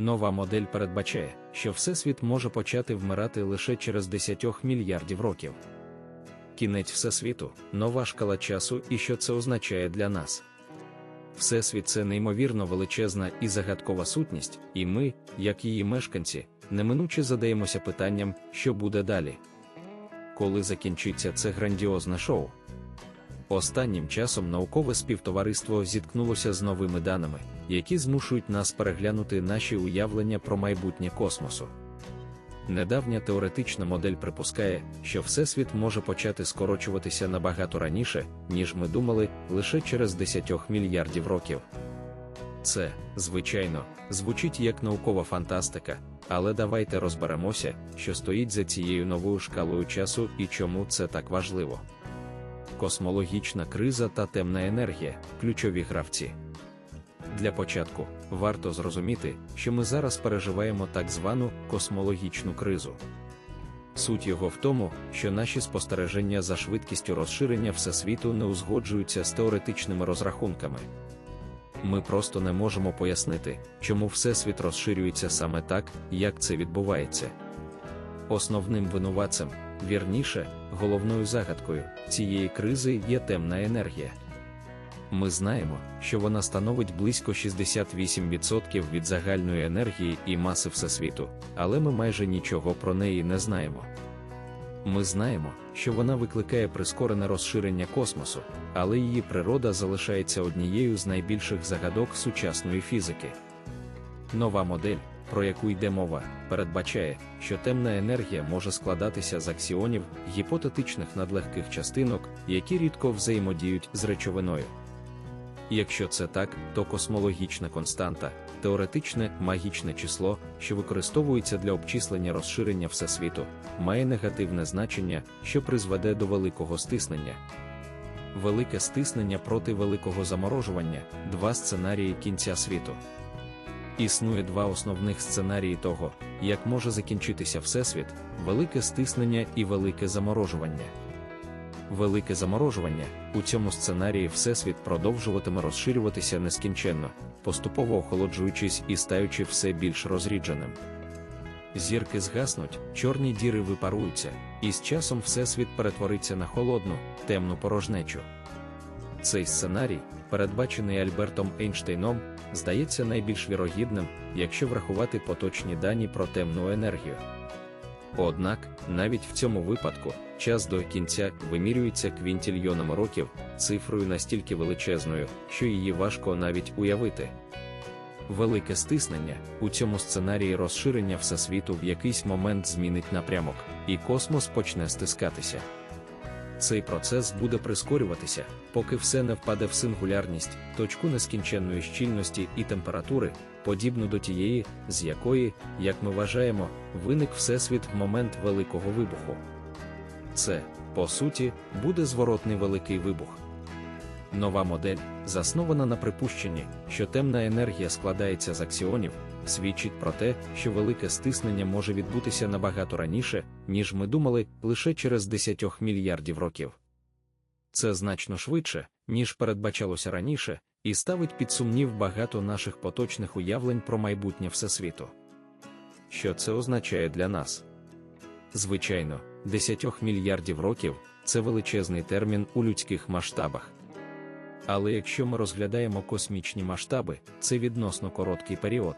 Нова модель передбачає, що Всесвіт може почати вмирати лише через 10 мільярдів років. Кінець Всесвіту, нова шкала часу і що це означає для нас. Всесвіт це неймовірно величезна і загадкова сутність, і ми, як її мешканці, неминуче задаємося питанням, що буде далі. Коли закінчиться це грандіозне шоу. Останнім часом наукове співтовариство зіткнулося з новими даними, які змушують нас переглянути наші уявлення про майбутнє космосу. Недавня теоретична модель припускає, що Всесвіт може почати скорочуватися набагато раніше, ніж ми думали, лише через 10 мільярдів років. Це, звичайно, звучить як наукова фантастика, але давайте розберемося, що стоїть за цією новою шкалою часу і чому це так важливо. Космологічна криза та темна енергія ключові гравці. Для початку варто зрозуміти, що ми зараз переживаємо так звану космологічну кризу. Суть його в тому, що наші спостереження за швидкістю розширення всесвіту не узгоджуються з теоретичними розрахунками. Ми просто не можемо пояснити, чому Всесвіт розширюється саме так, як це відбувається. Основним винуватцем, вірніше, головною загадкою цієї кризи є темна енергія. Ми знаємо, що вона становить близько 68% від загальної енергії і маси Всесвіту, але ми майже нічого про неї не знаємо. Ми знаємо, що вона викликає прискорене розширення космосу, але її природа залишається однією з найбільших загадок сучасної фізики. Нова модель, про яку йде мова, передбачає, що темна енергія може складатися з аксіонів гіпотетичних надлегких частинок, які рідко взаємодіють з речовиною. Якщо це так, то космологічна константа, теоретичне магічне число, що використовується для обчислення розширення всесвіту, має негативне значення, що призведе до великого стиснення. Велике стиснення проти великого заморожування два сценарії кінця світу. Існує два основних сценарії того, як може закінчитися Всесвіт, велике стиснення і велике заморожування. Велике заморожування у цьому сценарії Всесвіт продовжуватиме розширюватися нескінченно, поступово охолоджуючись і стаючи все більш розрідженим. Зірки згаснуть, чорні діри випаруються, і з часом Всесвіт перетвориться на холодну, темну порожнечу. Цей сценарій, передбачений Альбертом Ейнштейном, здається найбільш вірогідним, якщо врахувати поточні дані про темну енергію. Однак, навіть в цьому випадку, час до кінця вимірюється квінтільйонами років, цифрою настільки величезною, що її важко навіть уявити. Велике стиснення у цьому сценарії розширення всесвіту в якийсь момент змінить напрямок, і космос почне стискатися. Цей процес буде прискорюватися, поки все не впаде в сингулярність, точку нескінченної щільності і температури, подібну до тієї, з якої, як ми вважаємо, виник Всесвіт в момент Великого вибуху. Це, по суті, буде зворотний великий вибух. Нова модель, заснована на припущенні, що темна енергія складається з аксіонів, свідчить про те, що велике стиснення може відбутися набагато раніше, ніж ми думали, лише через 10 мільярдів років. Це значно швидше, ніж передбачалося раніше, і ставить під сумнів багато наших поточних уявлень про майбутнє Всесвіту. Що це означає для нас? Звичайно, 10 мільярдів років це величезний термін у людських масштабах. Але якщо ми розглядаємо космічні масштаби, це відносно короткий період.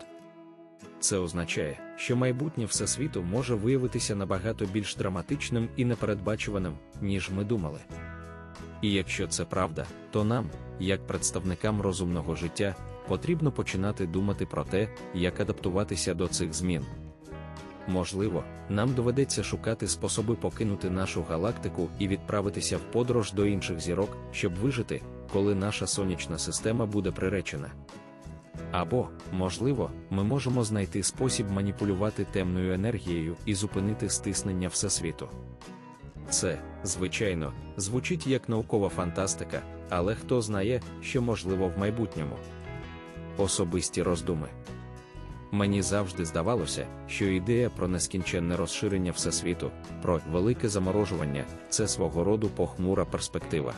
Це означає, що майбутнє Всесвіту може виявитися набагато більш драматичним і непередбачуваним, ніж ми думали. І якщо це правда, то нам, як представникам розумного життя, потрібно починати думати про те, як адаптуватися до цих змін. Можливо, нам доведеться шукати способи покинути нашу галактику і відправитися в подорож до інших зірок, щоб вижити, коли наша сонячна система буде приречена. Або, можливо, ми можемо знайти спосіб маніпулювати темною енергією і зупинити стиснення всесвіту. Це, звичайно, звучить як наукова фантастика, але хто знає, що можливо в майбутньому. Особисті роздуми. Мені завжди здавалося, що ідея про нескінченне розширення всесвіту, про велике заморожування це свого роду похмура перспектива.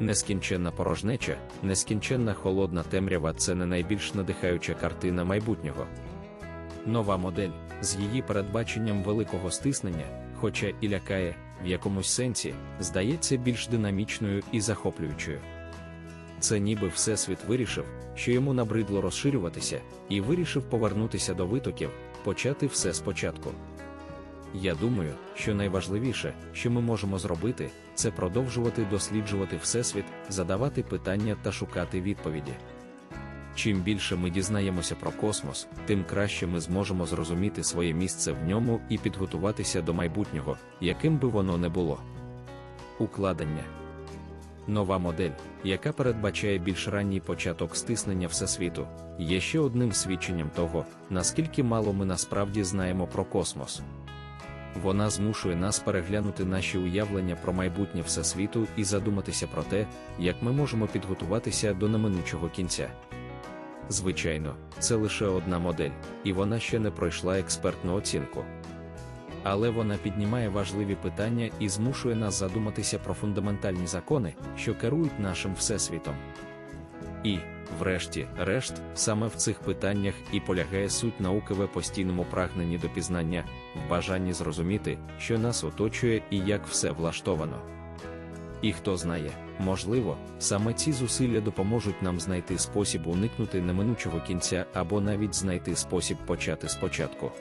Нескінченна порожнеча, нескінченна холодна темрява це не найбільш надихаюча картина майбутнього. Нова модель з її передбаченням великого стиснення, хоча і лякає, в якомусь сенсі, здається більш динамічною і захоплюючою. Це ніби Всесвіт вирішив, що йому набридло розширюватися, і вирішив повернутися до витоків, почати все спочатку. Я думаю, що найважливіше, що ми можемо зробити, це продовжувати досліджувати Всесвіт, задавати питання та шукати відповіді. Чим більше ми дізнаємося про космос, тим краще ми зможемо зрозуміти своє місце в ньому і підготуватися до майбутнього, яким би воно не було. Укладення Нова модель, яка передбачає більш ранній початок стиснення Всесвіту, є ще одним свідченням того, наскільки мало ми насправді знаємо про космос. Вона змушує нас переглянути наші уявлення про майбутнє Всесвіту і задуматися про те, як ми можемо підготуватися до неминучого кінця. Звичайно, це лише одна модель, і вона ще не пройшла експертну оцінку. Але вона піднімає важливі питання і змушує нас задуматися про фундаментальні закони, що керують нашим всесвітом. І, врешті, решт, саме в цих питаннях і полягає суть науки в постійному прагненні до пізнання, в бажанні зрозуміти, що нас оточує і як все влаштовано. І хто знає, можливо, саме ці зусилля допоможуть нам знайти спосіб уникнути неминучого кінця або навіть знайти спосіб почати спочатку.